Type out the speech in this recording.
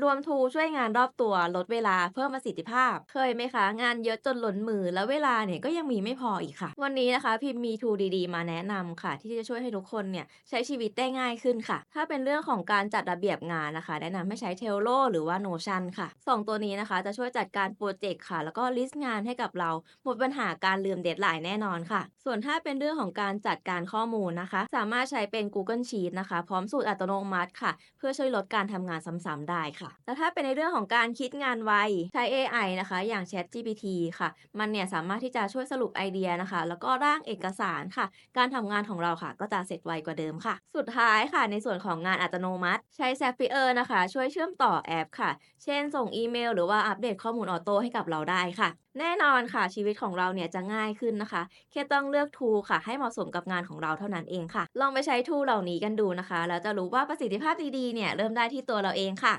รวมทูช่วยงานรอบตัวลดเวลาเพิ่มประสิทธิภาพ เคยไหมคะ งานเยอะจนหล้นมือแล้วเวลาเนี่ยก็ยังมีไม่พออีกค่ะ วันนี้นะคะพิมพ์มีทูดีๆ มาแนะนำค่ะ ที่จะช่วยให้ทุกคนเนี่ยใช้ชีวิตได้ง่ายขึ้นค่ะ ถ้าเป็นเรื่องของการจัดระเบียบงานนะคะ แนะนำให้ใช้เทลโลหรือว่า Notion ค่ะสองตัวนี้นะคะ จะช่วยจัดการโปรเจกต์ค่ะ แล้วก็ลิสต์งานให้กับเราหมดปัญหาการลืมเดทไลน์แน่นอนค่ะ ส่วนถ้าเป็นเรื่องของการจัดการข้อมูลนะคะ สามารถใช้เป็น Google Sheet นะคะ พร้อมสูตรอัตโนมัติค่ะ เพื่อช่วยลดการทำงานซ้ำๆได้ค่ะแล้วถ้าเป็นในเรื่องของการคิดงานไวใช้ AI นะคะ อย่าง ChatGPT ค่ะ มันเนี่ยสามารถที่จะช่วยสรุปไอเดียนะคะ แล้วก็ร่างเอกสารค่ะ การทำงานของเราค่ะ ก็จะเสร็จไวกว่าเดิมค่ะ สุดท้ายค่ะ ในส่วนของงานอัตโนมัติ ใช้ Zapier นะคะ ช่วยเชื่อมต่อแอปค่ะ เช่น ส่งอีเมล หรือว่าอัปเดตข้อมูลออโต้ให้กับเราได้ค่ะ แน่นอนค่ะ ชีวิตของเราเนี่ยจะง่ายขึ้นนะคะ แค่ต้องเลือก tool ค่ะ ให้เหมาะสมกับงานของเราเท่านั้นเองค่ะ ลองไปใช้ tool เหล่านี้กันดูนะคะ แล้วจะรู้ว่าประสิทธิภาพดีๆเนี่ยเริ่มได้ที่ตัวเราเองค่ะ